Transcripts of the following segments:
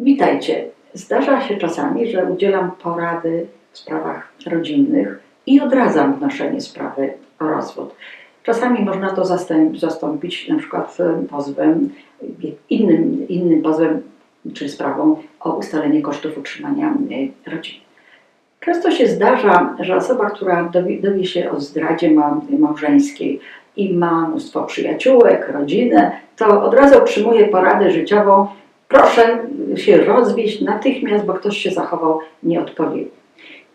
Witajcie. Zdarza się czasami, że udzielam porady w sprawach rodzinnych i odradzam wnoszenie sprawy o rozwód. Czasami można to zastąpić na przykład e, pozwem, e, innym, innym pozwem czy sprawą o ustalenie kosztów utrzymania e, rodziny. Często się zdarza, że osoba, która dowie, dowie się o zdradzie ma- małżeńskiej i ma mnóstwo przyjaciółek, rodzinę, to od razu otrzymuje poradę życiową. Proszę się rozwieść natychmiast, bo ktoś się zachował nieodpowiednio.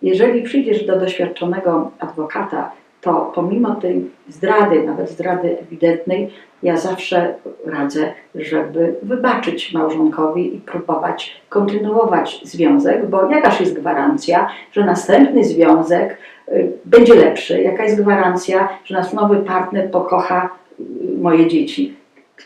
Jeżeli przyjdziesz do doświadczonego adwokata, to pomimo tej zdrady, nawet zdrady ewidentnej, ja zawsze radzę, żeby wybaczyć małżonkowi i próbować kontynuować związek, bo jakaż jest gwarancja, że następny związek y, będzie lepszy? Jaka jest gwarancja, że nasz nowy partner pokocha y, moje dzieci?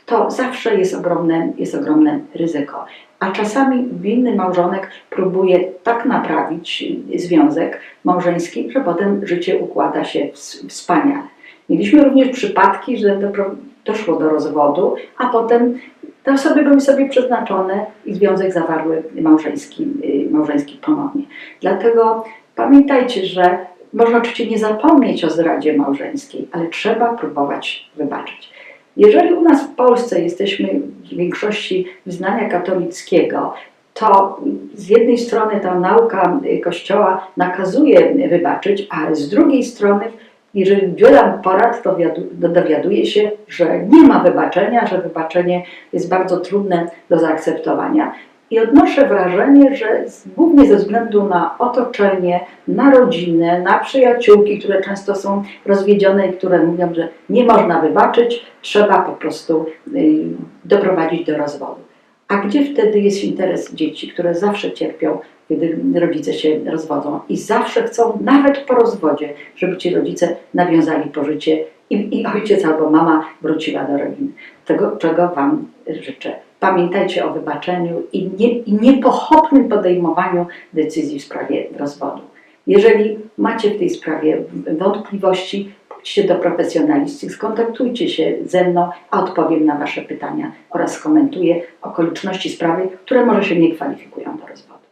To zawsze jest ogromne, jest ogromne ryzyko. A czasami winny małżonek próbuje tak naprawić związek małżeński, że potem życie układa się ws- wspaniale. Mieliśmy również przypadki, że doszło do rozwodu, a potem te osoby były sobie przeznaczone i związek zawarły małżeński, y, małżeński ponownie. Dlatego pamiętajcie, że można oczywiście nie zapomnieć o zdradzie małżeńskiej, ale trzeba próbować wybaczyć. Jeżeli u nas w Polsce jesteśmy w większości wyznania katolickiego, to z jednej strony ta nauka Kościoła nakazuje wybaczyć, ale z drugiej strony, jeżeli udzielam porad, to wiadu- do- dowiaduję się, że nie ma wybaczenia, że wybaczenie jest bardzo trudne do zaakceptowania. I odnoszę wrażenie, że głównie ze względu na otoczenie, na rodzinę, na przyjaciółki, które często są rozwiedzione i które mówią, że nie można wybaczyć, trzeba po prostu y, doprowadzić do rozwodu. A gdzie wtedy jest interes dzieci, które zawsze cierpią, kiedy rodzice się rozwodzą i zawsze chcą, nawet po rozwodzie, żeby ci rodzice nawiązali pożycie i, i ojciec albo mama wróciła do rodziny. Tego, czego Wam życzę. Pamiętajcie o wybaczeniu i, nie, i niepochopnym podejmowaniu decyzji w sprawie rozwodu. Jeżeli macie w tej sprawie wątpliwości, pójdźcie do profesjonalisty, skontaktujcie się ze mną, a odpowiem na Wasze pytania oraz skomentuję okoliczności sprawy, które może się nie kwalifikują do rozwodu.